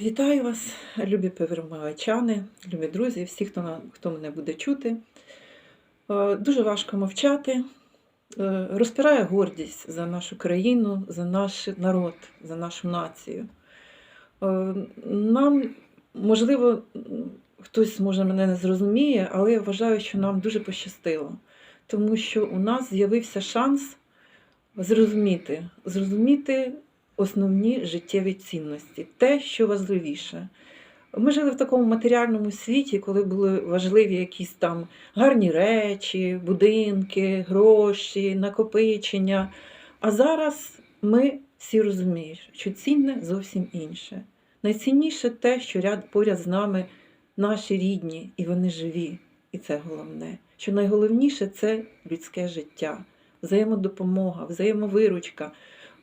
Вітаю вас, любі перемагачани, любі друзі, всі, хто, хто мене буде чути. Е, Дуже важко мовчати. Е, Розпирає гордість за нашу країну, за наш народ, за нашу націю. Е, Нам, можливо, хтось може мене не зрозуміє, але я вважаю, що нам дуже пощастило, тому що у нас з'явився шанс зрозуміти, зрозуміти основні життєві цінності, те, що важливіше. Ми жили в такому матеріальному світі, коли були важливі якісь там гарні речі, будинки, гроші, накопичення. А зараз ми всі розуміємо, що цінне зовсім інше. Найцінніше те, що ряд поряд з нами наші рідні, і вони живі. І це головне. Що найголовніше це людське життя, взаємодопомога, взаємовиручка.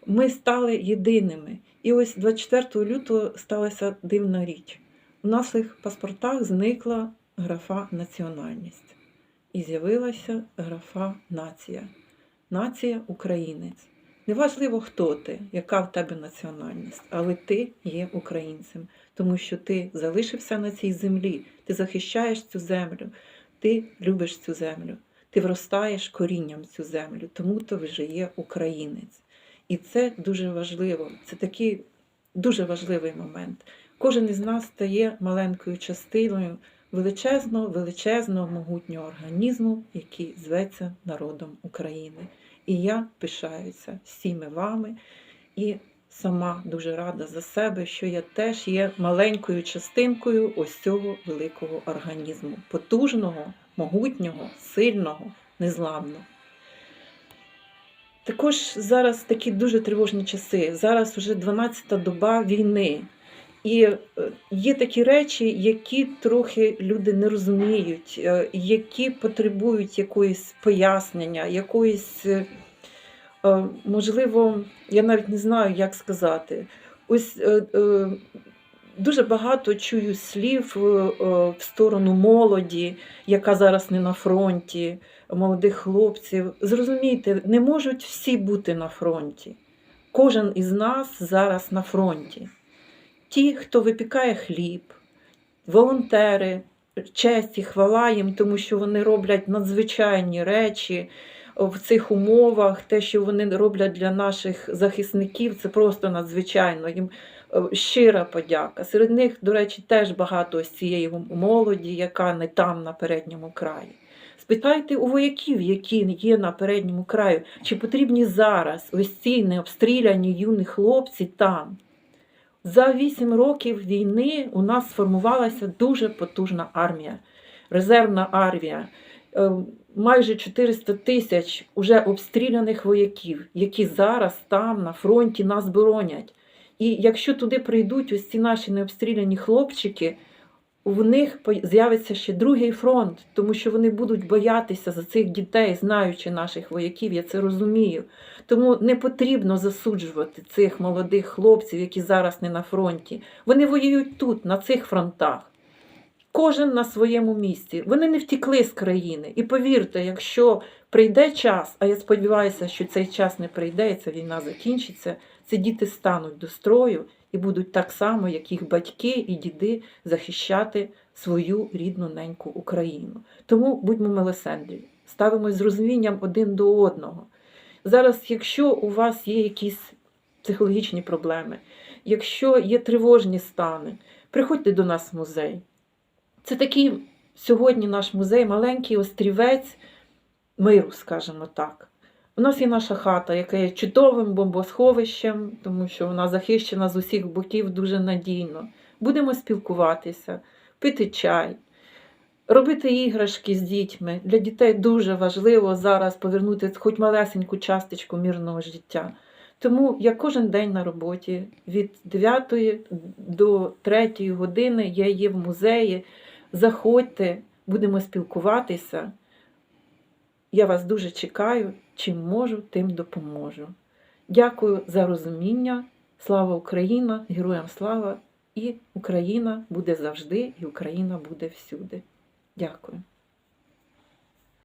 Ми стали єдиними. І ось 24 лютого сталася дивна річ. У наших паспортах зникла графа національність. І з'явилася графа нація. Нація українець. Неважливо, хто ти, яка в тебе національність, але ти є українцем, тому що ти залишився на цій землі, ти захищаєш цю землю, ти любиш цю землю, ти вростаєш корінням цю землю, тому ти вже є українець. І це дуже важливо. Це такий дуже важливий момент. Кожен із нас стає маленькою частиною величезного, величезного, могутнього організму, який зветься народом України. І я пишаюся всіми вами і сама дуже рада за себе, що я теж є маленькою частинкою ось цього великого організму, потужного, могутнього, сильного, незламного. Також зараз такі дуже тривожні часи. Зараз вже 12-та доба війни. І е, є такі речі, які трохи люди не розуміють, е, які потребують якоїсь пояснення, якоїсь, е, можливо, я навіть не знаю, як сказати. Ось дуже багато чую слів е, в сторону молоді, яка зараз не на фронті, молодих хлопців. Зрозумійте, не можуть всі бути на фронті. Кожен із нас зараз на фронті. Ті, хто випікає хліб, волонтери, честь і хвала їм, тому що вони роблять надзвичайні речі в цих умовах. Те, що вони роблять для наших захисників, це просто надзвичайно. Їм е, щира подяка. Серед них, до речі, теж багато ось цієї молоді, яка не там на передньому краї. Спитайте у вояків, які є на передньому краю, чи потрібні зараз ось ці необстріляні юні хлопці там. За вісім років війни у нас сформувалася дуже потужна армія, резервна армія, майже 400 тисяч уже обстріляних вояків, які зараз там на фронті нас боронять. І якщо туди прийдуть ось ці наші необстріляні хлопчики, в них з'явиться ще другий фронт, тому що вони будуть боятися за цих дітей, знаючи наших вояків, я це розумію. Тому не потрібно засуджувати цих молодих хлопців, які зараз не на фронті. Вони воюють тут, на цих фронтах. Кожен на своєму місці. Вони не втікли з країни. І повірте, якщо прийде час, а я сподіваюся, що цей час не прийде, і ця війна закінчиться, ці діти стануть до строю і будуть так само, як їх батьки і діди, захищати свою рідну неньку Україну. Тому будьмо милосердні, ставимось з розумінням один до одного. Зараз, якщо у вас є якісь психологічні проблеми, якщо є тривожні стани, приходьте до нас в музей. Це такий сьогодні наш музей, маленький острівець миру, скажімо так. У нас є наша хата, яка є чудовим бомбосховищем, тому що вона захищена з усіх боків дуже надійно. Будемо спілкуватися, пити чай, робити іграшки з дітьми. Для дітей дуже важливо зараз повернути хоч малесеньку часточку мирного життя. Тому я кожен день на роботі від 9 до 3 години я є в музеї. Заходьте, будемо спілкуватися. Я вас дуже чекаю, чим можу, тим допоможу. Дякую за розуміння. Слава Україна! Героям слава! І Україна буде завжди, і Україна буде всюди. Дякую.